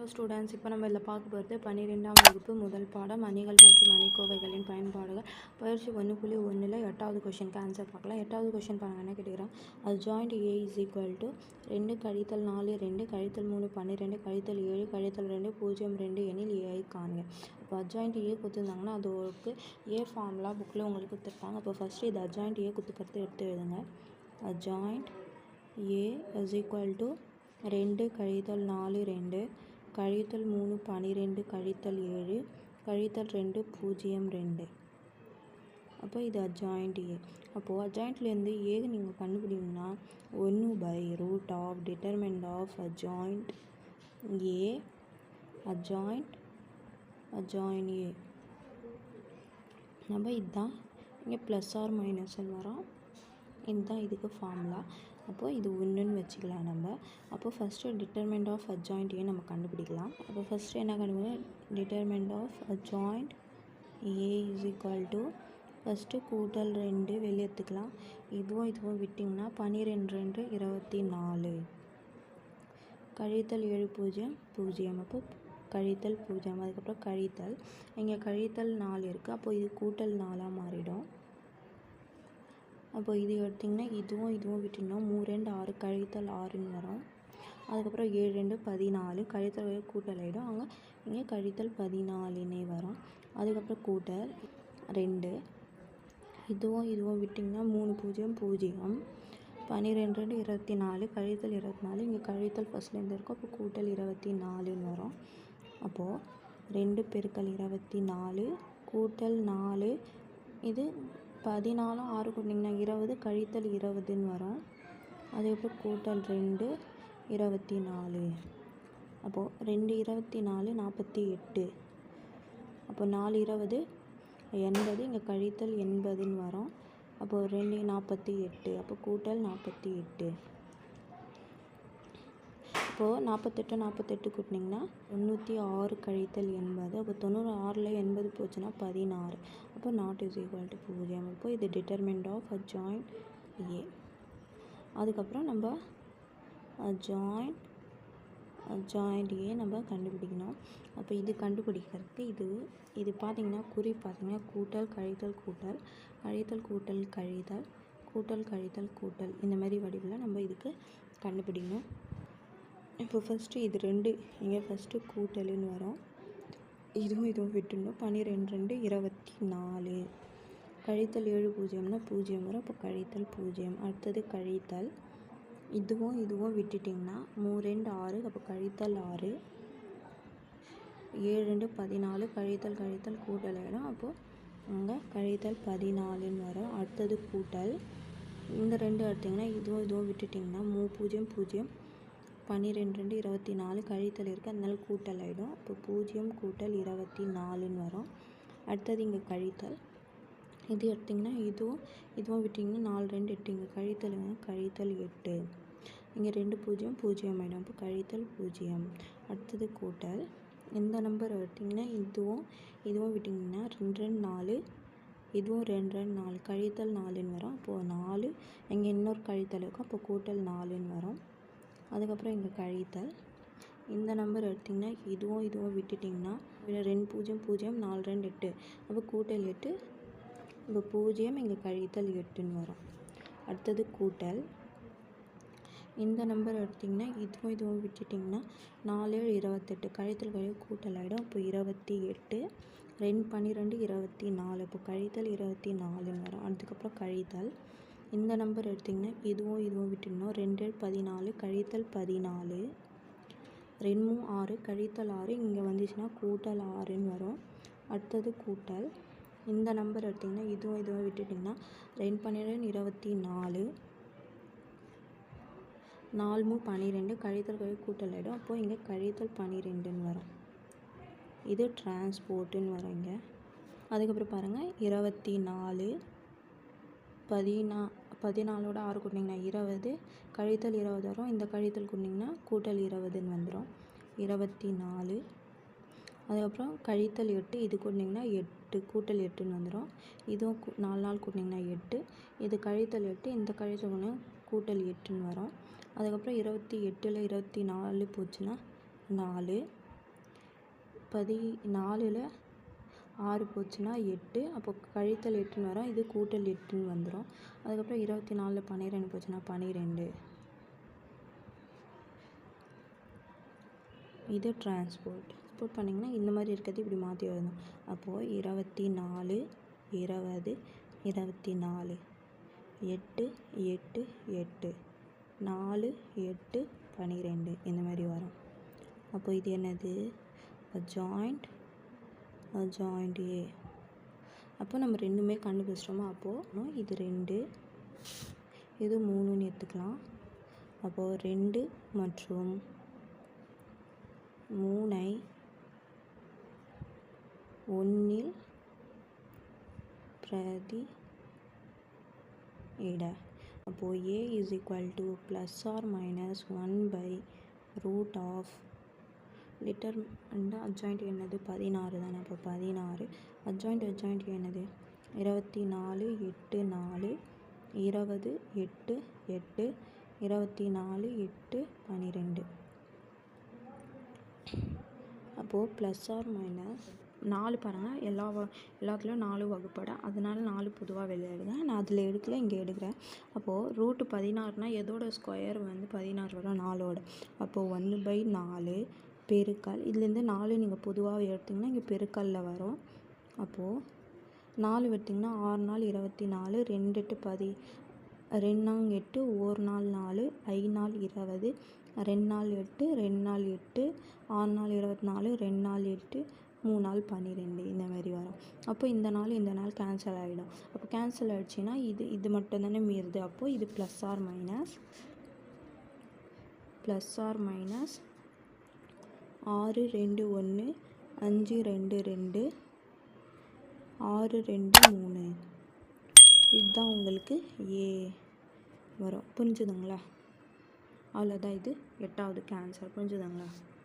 Hello students இப்போ நம்ம இதில் பார்க்க போகிறது பன்னிரெண்டாம் வகுப்பு முதல் பாடம் அணிகள் மற்றும் அணிக்கோவைகளின் பயன்பாடுகள். பயிற்சி ஒன்று புள்ளி ஒன்றில் எட்டாவது கொஷனுக்கு ஆன்சர் பார்க்கலாம். எட்டாவது கொஷின் பாருங்க என்ன கேட்டுக்கிறோம் அது joint A is equal to ரெண்டு கழித்தல் நாலு ரெண்டு கழித்தல் மூணு பன்னிரெண்டு கழித்தல் ஏழு கழித்தல் ரெண்டு பூஜ்ஜியம் ரெண்டு எனில் ஏஐ காணுங்க இப்போ அஜாயிண்ட் ஏ கொடுத்துருந்தாங்கன்னா அது ஒரு ஏ ஃபார்முலா புக்கில் உங்களுக்கு கொடுத்துருப்பாங்க. அப்போ ஃபஸ்ட்டு இது அஜாயிண்ட் ஏ கொடுத்துக்கிறது எடுத்து எழுதுங்க. Adjoint A is equal to ரெண்டு கழித்தல் நாலு ரெண்டு கழித்தல் மூணு பன்னிரெண்டு கழித்தல் ஏழு கழித்தல் ரெண்டு பூஜ்ஜியம் ரெண்டு. அப்போ இது அஜாயிண்ட் ஏ அப்போது அஜாயிண்ட்லேருந்து ஏ நீங்கள் கண்டுபிடிங்கன்னா ஒன்று by root of determinant of adjoint A adjoint adjoint A நம்ம இதுதான் இங்கே ப்ளஸ் ஆர் மைனஸ்ன்னு வரோம். இதுதான் இதுக்கு ஃபார்முலா அப்போது இது ஒன்றுன்னு வச்சுக்கலாம் நம்ம. அப்போது ஃபஸ்ட்டு டிட்டர்மெண்ட் ஆஃப் அ ஏ நம்ம கண்டுபிடிக்கலாம். அப்போ ஃபஸ்ட்டு என்ன கண்டுபிடிக்கலாம்? Determinant of adjoint A is equal to first கூட்டல் ரெண்டு வெளியே எடுத்துக்கலாம். இதுவும் இதுவும் விட்டிங்கன்னா பன்னிரெண்டு ரெண்டு இருபத்தி நாலு. கழித்தல் ஏழு பூஜ்ஜியம் பூஜ்ஜியம். அப்போ கழித்தல் பூஜ்ஜியம். அதுக்கப்புறம் கழித்தல். இங்கே கழித்தல் நாலு இருக்குது அப்போது இது கூட்டல் நாலாக மாறிடும். அப்போ இது எடுத்திங்கன்னா இதுவும் இதுவும் விட்டுணும் மூணு ரெண்டு ஆறு கழித்தல் ஆறுன்னு வரும். அதுக்கப்புறம் ஏழு ரெண்டு பதினாலு. கழித்தல் கூட்டல் ஆகிடும் அங்கே இங்கே கழித்தல் பதினாலுன்னே வரும். அதுக்கப்புறம் கூட்டல் ரெண்டு. இதுவும் இதுவும் விட்டிங்கன்னா மூணு பூஜ்ஜியம் பூஜ்ஜியம். பன்னிரெண்டு ரெண்டு இருபத்தி நாலு கழித்தல் இருபத்தி நாலு இங்கே கழித்தல் ஃபஸ்ட்லேருந்து இருக்கும். அப்போ கூட்டல் இருபத்தி நாலுன்னு வரும். அப்போது ரெண்டு பெருக்கல் இருபத்தி நாலு கூட்டல் நாலு. இது பதினாலும் ஆறு கூட்டிங்கன்னா இருபது கழித்தல் இருபதுன்னு வரும். அதுக்கப்புறம் கூட்டல் ரெண்டு இருபத்தி நாலு அப்போது ரெண்டு இருபத்தி நாலு நாற்பத்தி எட்டு. அப்போ நாலு இருபது எண்பது இங்கே கழித்தல் எண்பதுன்னு வரும். அப்போது ரெண்டு நாற்பத்தி எட்டு அப்போ கூட்டல் நாற்பத்தி எட்டு. இப்போது நாற்பத்தெட்டு நாற்பத்தெட்டு கூட்டினிங்கன்னா தொண்ணூற்றி ஆறு கழித்தல் எண்பது. அப்போ தொண்ணூறு ஆறில் எண்பது போச்சுன்னா பதினாறு. அப்போ நாட் இஸ் ஈக்குவல் டு பூஜ்ஜியம். அப்போ இது determinant of adjoint A அதுக்கப்புறம் நம்ம ஜாயிண்ட் ஜாயிண்ட் ஏ நம்ம கண்டுபிடிக்கணும். அப்போ இது கண்டுபிடிக்கிறதுக்கு இது இது பார்த்திங்கன்னா குறி பார்த்திங்கன்னா கூட்டல் கழித்தல் கூட்டல் கழித்தல் கூட்டல் கழித்தல் கூட்டல் கழித்தல் கூட்டல். இந்த மாதிரி வடிவில் நம்ம இதுக்கு கண்டுபிடிக்கணும். இப்போ ஃபஸ்ட்டு இது ரெண்டு இங்கே ஃபஸ்ட்டு கூட்டலுன்னு வரும். இதுவும் இதுவும் விட்டுணும் பன்னிரெண்டு ரெண்டு இருபத்தி நாலு. கழித்தல் ஏழு பூஜ்ஜியம்னா பூஜ்ஜியம் வரும். அப்போ கழித்தல் பூஜ்ஜியம். அடுத்தது கழித்தல். இதுவும் இதுவும் விட்டுட்டிங்கன்னா மூ ரெண்டு ஆறு அப்போ கழித்தல் ஆறு. ஏழு ரெண்டு பதினாலு. கழித்தல் கழித்தல் கூட்டல் ஆகிடும் அப்போது அங்கே கழித்தல் பதினாலுன்னு வரும். அடுத்தது கூட்டல். இந்த ரெண்டு எடுத்திங்கன்னா இதுவும் இதுவும் விட்டுட்டிங்கன்னா மூ பூஜ்ஜியம் பூஜ்ஜியம். பன்னிரெண்டு ரெண்டு இருபத்தி நாலு கழித்தல் இருக்குது அதனால கூட்டல் ஆகிடும் இப்போ பூஜ்ஜியம் கூட்டல் இருபத்தி நாலுன்னு வரும். அடுத்தது இங்கே கழித்தல். இது எடுத்திங்கன்னா இதுவும் இதுவும் விட்டிங்கன்னா நாலு ரெண்டு எட்டு. இங்கே கழித்தல் கழித்தல் எட்டு. இங்கே ரெண்டு பூஜ்ஜியம் பூஜ்ஜியம் ஆகிடும் இப்போ கழித்தல் பூஜ்ஜியம். அடுத்தது கூட்டல். இந்த நம்பர் எடுத்திங்கன்னா இதுவும் இதுவும் விட்டிங்கன்னா ரெண்டு ரெண்டு நாலு. இதுவும் ரெண்டு ரெண்டு நாலு. கழித்தல் நாலுன்னு வரும். அப்போது நாலு இங்கே இன்னொரு கழித்தல் இருக்கும். அப்போ கூட்டல் நாலுன்னு வரும். அதுக்கப்புறம் இங்கே கழித்தல். இந்த நம்பர் எடுத்திங்கன்னா இதுவும் இதுவும் விட்டுட்டிங்கன்னா ரெண்டு பூஜ்ஜியம் பூஜ்ஜியம் நாலு ரெண்டு எட்டு. அப்போ கூட்டல் எட்டு இப்போ பூஜ்ஜியம் இங்கே கழித்தல் எட்டுன்னு வரும். அடுத்தது கூட்டல். இந்த நம்பர் எடுத்திங்கன்னா இதுவும் இதுவும் விட்டுட்டிங்கன்னா நாலு ஏழு இருபத்தெட்டு. கழித்தல் கழிவு கூட்டல் ஆகிடும். இப்போ இருபத்தி எட்டு ரெண்டு பன்னிரெண்டு இருபத்தி நாலு. இப்போ கழித்தல் இருபத்தி நாலுன்னு வரும். அதுக்கப்புறம் கழித்தல். இந்த நம்பர் எடுத்திங்கன்னா இதுவும் இதுவும் விட்டுடணும். ரெண்டு பதினாலு கழித்தல் பதினாலு. ரெண்டு ஆறு கழித்தல் ஆறு. இங்கே வந்துச்சுன்னா கூட்டல் ஆறுன்னு வரும். அடுத்தது கூட்டல். இந்த நம்பர் எடுத்திங்கன்னா இதுவும் இதுவும் விட்டுட்டிங்கன்னா ரெண்டு பன்னிரெண்டு இருபத்தி நாலு. நாலு பன்னிரெண்டு கழித்தல் கழி கூட்டல் ஆகிடும் அப்போது இங்கே கழித்தல் பன்னிரெண்டுன்னு வரும். இது டிரான்ஸ்போர்ட்டுன்னு வரும் இங்கே. அதுக்கப்புறம் பாருங்கள் இருபத்தி நாலு பதினா பதினாலோட ஆறு கூட்டிங்கன்னா இருபது கழித்தல் இருபது வரும். இந்த கழித்தல் கூட்டிங்கன்னா கூட்டல் இருபதுன்னு வந்துடும் இருபத்தி நாலு அதுக்கப்புறம் கழித்தல் எட்டு இது கூட்டிங்கன்னா எட்டு கூட்டல் எட்டுன்னு வந்துடும் இதுவும் நாலு நாள் கூட்டிங்கன்னா எட்டு இது கழித்தல் எட்டு இந்த கழித்தல் கூட்டினா கூட்டல் எட்டுன்னு வரும். அதுக்கப்புறம் இருபத்தி எட்டில் இருபத்தி நாலு போச்சுன்னா நாலு. பதி நாலில் ஆறு போச்சுன்னா எட்டு. அப்போ கழித்தல் எட்டுன்னு வரும். இது கூட்டல் எட்டுன்னு வந்துடும் அதுக்கப்புறம் இருபத்தி நாலில் பன்னிரெண்டு போச்சுன்னா பன்னிரெண்டு. இது டிரான்ஸ்போர்ட் டிரான்ஸ்போர்ட் பண்ணிங்கன்னா இந்த மாதிரி இருக்கிறது இப்படி மாற்றி வரணும் அப்போது இருபத்தி நாலு இருபது இருபத்தி நாலு எட்டு எட்டு எட்டு நாலு எட்டு பன்னிரெண்டு. இந்த மாதிரி வரும். அப்போ இது என்னது? ஜாயிண்ட் ஜாயிண்ட் ஏ அப்போ நம்ம ரெண்டுமே கண்டுபிடிச்சிட்டோமா? அப்போது இது ரெண்டு. இது மூணுன்னு எடுத்துக்கலாம். அப்போது ரெண்டு மற்றும் மூணை ஒன்றில் பிரதி இட அப்போது A is equal to plus or minus one by root of litre வந்து அட்ஜாயிண்ட் என்னது? பதினாறு தானே. அப்போ பதினாறு. அட்ஜாயிண்ட் அட்ஜாயிண்ட் என்னது? இருபத்தி நாலு எட்டு நாலு இருபது எட்டு எட்டு இருபத்தி நாலு எட்டு பன்னிரெண்டு அப்போது ப்ளஸ் ஆர் மைனஸ் நாலு பாருங்கள் எல்லா எல்லாத்துலேயும் நாலு வகுப்படை. அதனால நாலு பொதுவாக வெளியே நான் அதில் எடுக்கல இங்கே எடுக்கிறேன். அப்போது ரூட்டு பதினாறுனால் எதோட ஸ்கொயர் வந்து பதினாறு வரும்? நாலோட. அப்போது ஒன்று பை நாலு பெருக்கல். இதுலேருந்து நாலு நீங்கள் பொதுவாக எடுத்திங்கன்னா இங்கே பெருக்கல்ல வரும். அப்போது நாலு எடுத்திங்கன்னா ஆறு நாள் இருபத்தி நாலு ரெண்டு எட்டு பதி ரெண்டு நாள் எட்டு ஒரு நாள் நாலு ஐ நாள் இருபது ரெண்டு நாள் எட்டு ரெண்டு நாள் எட்டு ஆறு நாள் இருபத்தி நாலு ரெண்டு நாள் எட்டு மூணு நாள் பன்னிரெண்டு இந்த மாதிரி வரும். அப்போ இந்த நாள் இந்த நாள் கேன்சல் ஆகிடும் அப்போ கேன்சல் ஆகிடுச்சின்னா இது இது மட்டும் தானே மீறுது. அப்போது இது plus or minus plus or minus ஆறு ரெண்டு ஒன்று அஞ்சு ரெண்டு ரெண்டு ஆறு ரெண்டு மூணு. இதுதான் உங்களுக்கு ஏ வரும். புரிஞ்சுதுங்களா? அவ்வளோதான் இது. எட்டாவது கேன்சர் புரிஞ்சுதுங்களா?